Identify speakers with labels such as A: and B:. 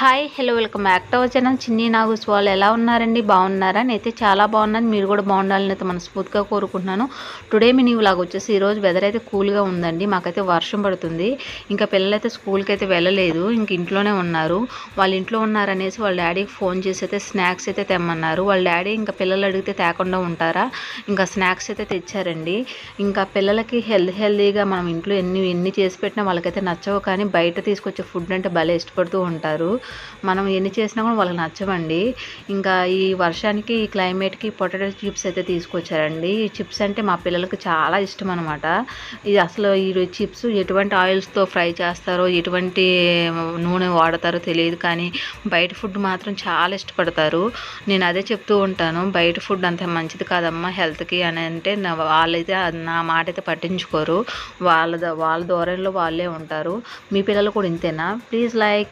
A: Hi hello welcome back to our channel. Chinni నాగూస్ వాళ్ళు ఎలా ఉన్నారండి? బాగున్నారా? నేనైతే చాలా బాగున్నాను. మీరు కూడా బాగుండాలని అయితే మనస్ఫూర్తిగా కోరుకుంటున్నాను. టుడే మినీ వ్లాగ్ వచ్చేసి ఈరోజు వెదర్ అయితే కూల్గా ఉందండి. మాకైతే వర్షం పడుతుంది. ఇంకా పిల్లలైతే స్కూల్కి అయితే వెళ్ళలేదు. ఇంక ఇంట్లోనే ఉన్నారు. వాళ్ళ ఇంట్లో ఉన్నారనేసి వాళ్ళ డాడీకి ఫోన్ చేసి అయితే స్నాక్స్ అయితే తెమ్మన్నారు. వాళ్ళ డాడీ ఇంకా పిల్లలు అడిగితే తేకుండా ఉంటారా? ఇంకా స్నాక్స్ అయితే తెచ్చారండి. ఇంకా పిల్లలకి హెల్త్ హెల్తీగా మనం ఇంట్లో ఎన్ని ఎన్ని చేసి పెట్టినా వాళ్ళకైతే నచ్చవు. కానీ బయట తీసుకొచ్చే ఫుడ్ అంటే భలే ఇష్టపడుతూ ఉంటారు. మనం ఎన్ని చేసినా కూడా వాళ్ళకి నచ్చవండి. ఇంకా ఈ వర్షానికి ఈ క్లైమేట్కి పొటాటో చిప్స్ అయితే తీసుకొచ్చారండి. ఈ చిప్స్ అంటే మా పిల్లలకు చాలా ఇష్టం అనమాట ఇది అసలు ఈ చిప్స్ ఎటువంటి ఆయిల్స్తో ఫ్రై చేస్తారో ఎటువంటి నూనె వాడతారో తెలియదు కానీ బయట ఫుడ్ మాత్రం చాలా ఇష్టపడతారు. నేను అదే చెప్తూ ఉంటాను బయట ఫుడ్ అంత మంచిది కాదమ్మా హెల్త్కి అని అంటే నా వాళ్ళైతే నా మాట అయితే పట్టించుకోరు. వాళ్ళ ద- వాళ్ళ ధోరణిలో వాళ్ళే ఉంటారు. మీ పిల్లలు కూడా ఇంతేనా? Please like